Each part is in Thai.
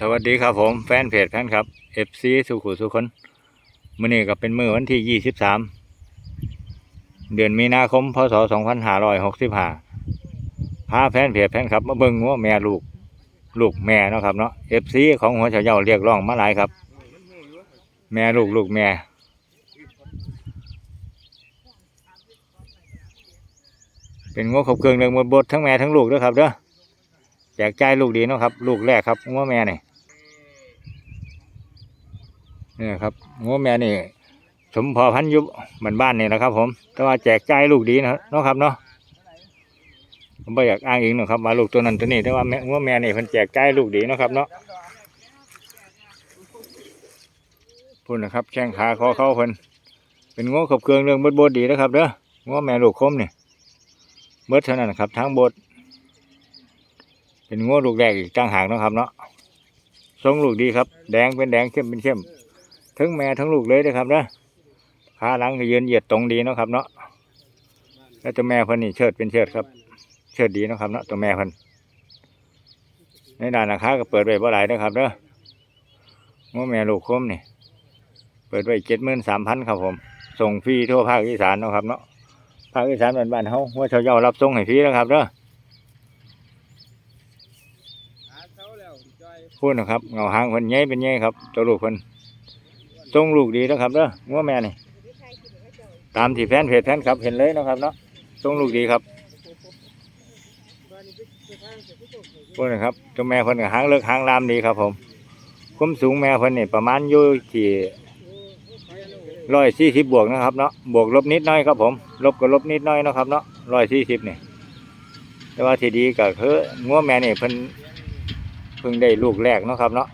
สวัสดีครับผมแฟนเพจแฟนครับ FC สุขุสุคนมื้อนี้ก็เป็นมือวันที่ 23 เดือนมีนาคมพศ2565พาแฟนเพจแฟนครับมาเบิ่งงัวแม่ลูกลูกแม่เนาะครับเนาะ FC ของหัวเฉาเยาเรียกร้องมาหลายครับ แม่ลูกลูกแม่เป็นงัวครบเครื่องเรื่องหมดบดทั้งแม่ทั้งลูกด้อครับเด้อ แจกจ่ายลูกดีเนาะครับ ลูกแรกครับงัวแม่นี่นี่ครับงัวแม่นี่สมพอพันยุบเหมือนบ้านนี่แหละครับ ผม แต่ว่าแจกจ่ายลูกดีนะเนาะครับเนาะผมไม่อยากอ้างอิงหรอกครับว่าลูกตัวนั้นตัวนี้แต่ว่าแม่งัวแม่นี่เพิ่นแจกจ่ายลูกดีเนาะครับเนาะพูดนะครับแข้งขาคอเข้าเพิ่นเป็นงัวขบเครื่องเรื่องบดบดดีนะครับเด้องัวแม่ลูกคมนี่เบิดเท่านั้นะครับทั้งบด เป็นงัวลูกแรกอีกต่างหากนะครับเนาะทรงลูกดีครับ แดงเป็นแดงเข้มเป็นเข้มทั้งแม่ทั้งลูกเลยนะครับนะขาหลังก็ยืนเหยียดตรงดีนะครับ เนาะแล้วตัวแม่พิ่นนี่เชิดเป็นเชิดครับ เชิดดีนะครับเนาะตัวแม่พิ่นในด้านราคาก็เปิดไว้บ่หลายนะครับเด้อง้อแม่ลูกคมนี่เปิดไว้เจ็ดหมื่นสามพันครับผม ส่งฟรีทั่วภาคอีสานนะครับเนาะภาคอีสานบ้านๆเฮาหัวเชาวเยารับส่งให้ฟรีนะครับเด้อ พูดนะครับเงาหางเพิ่นใหญ่เป็นใหญ่ครับตัวลูกเพิ่นทรงลูกดีนะครับเด้องัวแม่นี่ตามที่แฟนเพจแฟนครับ เห็นเลยนะครับเนาะทรงลูกดีครับพูดนะครับตัวแม่เพิ่นกับหางเลิกหางลามดีครับ ผมคุ้มสูงแม่เพิ่นนี่ประมาณอยู่ที่ร้อยสี่สิบบวกนะครับเนาะบวกลบนิดน้อยครับผม ลบก็ลบนิดน้อยนะครับเนาะร้อยสี่สิบนี่แต่ว่าที่ดีก็คืองัวแม่นี่เพิ่น พิ่งได้ลูกแรกเนาะครับเนาะ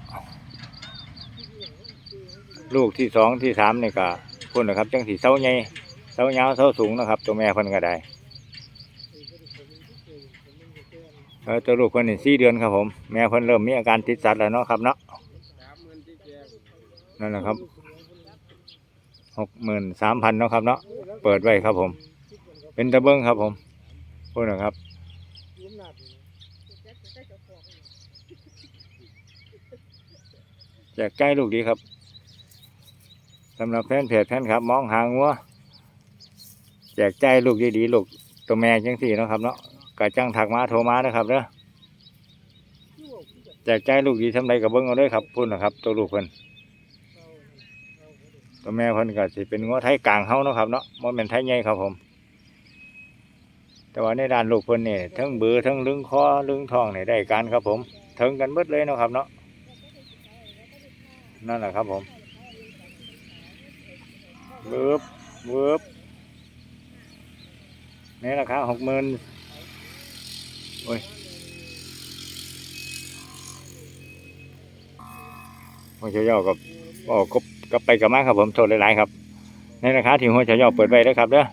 ลูกที่สองที่สามนี่ก็พุ่นนะครับ จังสีเสาใหญ่เสายาวเสาสูงนะครับ ตัวแม่พิ่นก็ได้เออตัวลูกพิ่นนี่สี่เดือนครับผม แม่เพิ่นเริ่มมีอาการติดสัตว์แล้วเนาะครับเนาะนั่นแหละครับหกหมื่นสามพันเนาะครับเนาะเปิดไว้ครับผม เป็นตะเบิ้งครับผมพุ่นนะครับ จกใกล้ลูกดีครับสำหรับแฟนเพจแฟนครับ มองหางัวแจกใจลูกดีๆลูกตัวแม่จังสี่นะครับเนาะกะจังถักมาโทรมานะครับเด้อแจกใจลูกดีทำไรกับเบิ้งเอาด้วยครับพุ่นนะครับ ตัวลูกเพิ่นตัวแม่เพิ่นก็สิเป็นงัวไทยกลางเฮาเนาะครับเนาะบ่แม่นไทยใหญ่ครับผม แต่ว่าในด้านลูกเพิ่นนี่ทั้งเบือทั้งลึงคอลึงทองนี่ได้การครับผมถึงกันเบิดเลยเนาะครับเนาะ นั่นแหละครับผมเวิบเวิบนี่ราคาหกหมื่นโอ้ยหัวเฉยอกับออกกับกับไปกับมาครับผมโทษหลายๆครับ ในราคาที่หัวเฉยอเปิดไว้แล้วครับเด้อ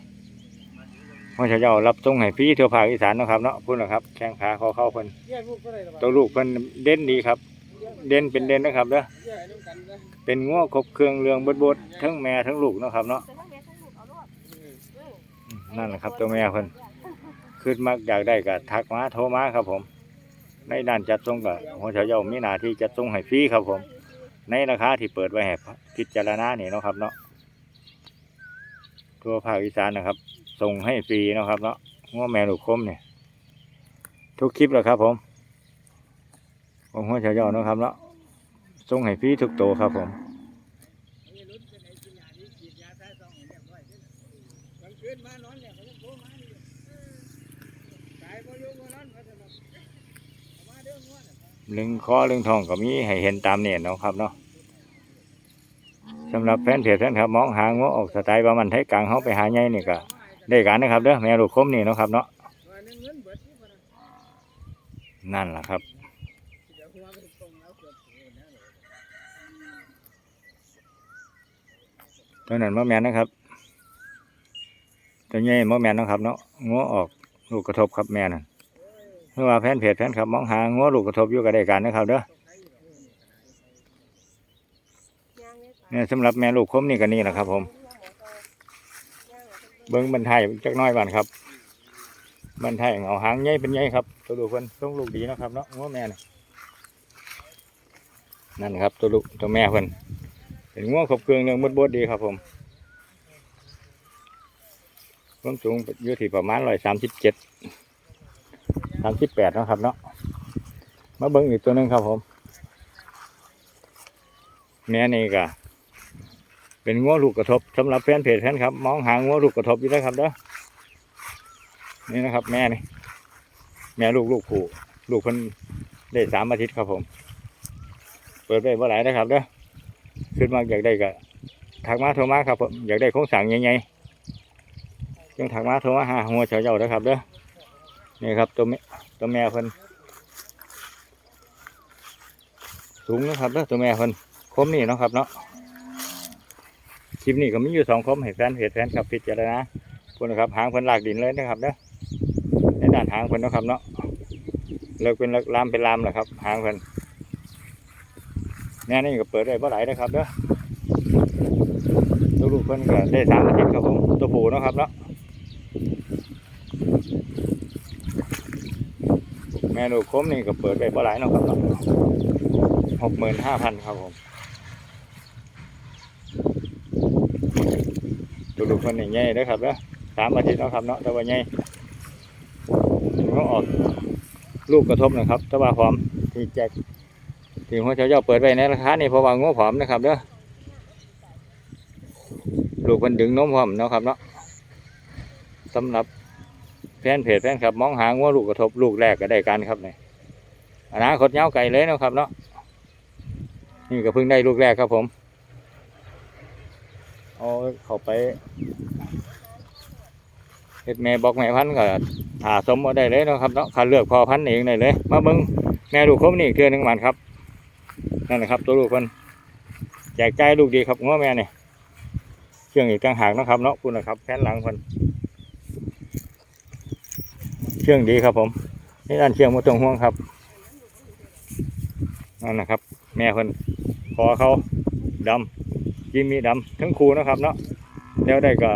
หัวเฉยอรับส่งให้ฟรีทั่วภาคอีสานนะครับเนาะพูดนะครับ แข้งขาเขาเข้าเพิ่นตัวลูกเพิ่นเด่นดีครับ เด่นเป็นเด่นนะครับเด้อเป็นง้อครบเครื่องเรืองบดบดๆทั้งแม่ทั้งลูกเนาะครับเนาะอืมนั่นแหละครับตัวแม่เพิ่นขึ้นมากอยากได้ก็ทักมาโทรมาครับผม ในด้านจัดส่งก็หัวเฉาเยามีหน้าที่จัดส่งให้ฟรีครับผม ในราคาที่เปิดไว้ให้พิจารณานี่เนาะครับเนาะทั่วภาคอีสานนะครับ ส่งให้ฟรีเนาะครับเนาะง้อแม่ลูกคมเนี่ยทุกคลิปแหละครับผม ของหัวเฉาเยาเนาะครับเนาะส่งให้ฟรีทุกโตครับผมลึงคอลึงทองก็มีให้เห็นตามเนี่ยเนาะครับเนาะสำหรับแฟนเพจแฟนครับมองหางัวออกสไตล์ประมันไทยกลางเขาไปหาใหญ่นี่ก็ได้การนะครับเด้อแม่ลูกคมนี่เนาะครับเนาะนั่นแหละครับ ตัวนั้นมะแมนนะครับตัวใหญ่มะแมนนะครับเนาะงัวออกลูกกระทบครับแม่นั่นเมื่อว่าแฟนเพจแฟนครับมองหางัวลูกกระทบอยู่กับได้การนะครับเด้อเนี่ยสำหรับแม่ลูกคมนี่กันนี่แหละครับ ผม เบิ้งบันไทยจักน้อยบ้านครับบันไทยเอาหางใหญ่เป็นใหญ่ครับตัวดูคนต้องลูกดีเนาะครับเนาะงัวแม่น่ นั่นครับตัวลูกตัวแม่เพิ่นเป็นง่วงขบเครื่องเรื่อมดบดดีครับผมความสูงอยู่ที่ประมาณร้อยสามสิบเจ็ดสามสิบแปดนะครับเนาะมาเบิ้งอีกตัวหนึงครับผมแม่นี่ก็เป็นงัวลูกกระทบสำหรับแฟนเพจแฟนครับ มองหางัวลูกกระทบอยู่นะครับเด้อนี่นะครับ แม่นี่ แม่ลูกลูกผูลูกเพิ่นได้สามอาทิตย์ครับผม เปิดไปเมื่อไหร่นะครับเด้อขึ้นมาอยากได้ก็ทักมาโทรมาครับผมอยากได้โครงสั่งใหญ่ๆจึงทักมาโทรมาหาหัวเฉาเจ้าเด้อครับเด้อนี่ครับตัวแม่ตัวแม่เพิ่นสูงนะครับเด้อตัวแม่เพิ่นคมนี่เนาะครับเนาะคลิปนี้ก็มีอยู่สองคมให้แฟนเพจแฟนครับพิจารณาคุณนะครับหางเพิ่นลากดินเลยนะครับเด้อในด้านหางเพิ่นนะครับเนาะเลิกเป็นเลิกลามเป็นลามแหละครับ หางเพิ่น แม่นี่ก็เปิดได้บ่หลายนะครับเด้อตัวลูกเพิ่นก็ได้สามอาทิตย์ครับผมตัวผูนะครับเนาะแม่ลูกคมนี่ก็เปิดได้บ่หลายนะครับเนาะหกหมื่นห้าพันครับผมตัวลูกเพิ่นนี่ใหญ่เด้อครับเด้อสามอาทิตย์นะครับเนาะแต่ว่าใหญ่ก็ออกลูกกระทบนะครับแต่ว่าพร้อมที่แจก ถึงหัวเจ้าเจ้าเปิดไว้ในราคานี่เพราะว่างัวผอมนะครับเด้อลูกมันดึงนมพร้อมเนาะครับเนาะสำหรับแฟนเพจแฟนครับ มองหางัวลูกกระทบลูกแรกก็ได้กันครับเนี่ยอนาคตยาไกลเลยเนาะครับเนาะนี่ก็เพิ่งได้ลูกแรกครับผมเอาเข้าไปเฮ็ดแม่บอกแม่พันธ์ก็หาสมเอาได้เลยเนาะครับเนาะคันเลือกพอพันธ์เองได้เลย มาเบิ่งแม่ลูกคมนี่อีกเทื่อหนึงมันครับ นั่นแหละครับ ตัวลูกคนแจกใจายลูกดีครับง้อแม่เนี่ยเชื่องอีกต่างหากนะครับเนาะคุณนะครับแผ่นหลังคนเชื่องดีครับผมนี่ด้านเชื่องมาตรงห่วงครับนั่นนะครับ แม่คนคอเขาดำจิมมีดำทั้งคู่นะครับเนาะแล้วได้ก็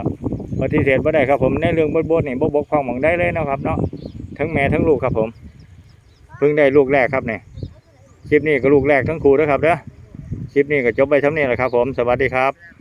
ปฏิเสธไม่ได้ครับผมในเรื่องบดบดนี่บกบกพร่องหมองได้เลยนะครับ เนาะทั้งแม่ทั้งลูกครับผม เพิ่งได้ลูกแรกครับเนี่ย คลิปนี้ก็ลูกแรกทั้งครูนะครับเด้อคลิปนี้ก็จบไปทั้งนี้แหละครับผมสวัสดีครับ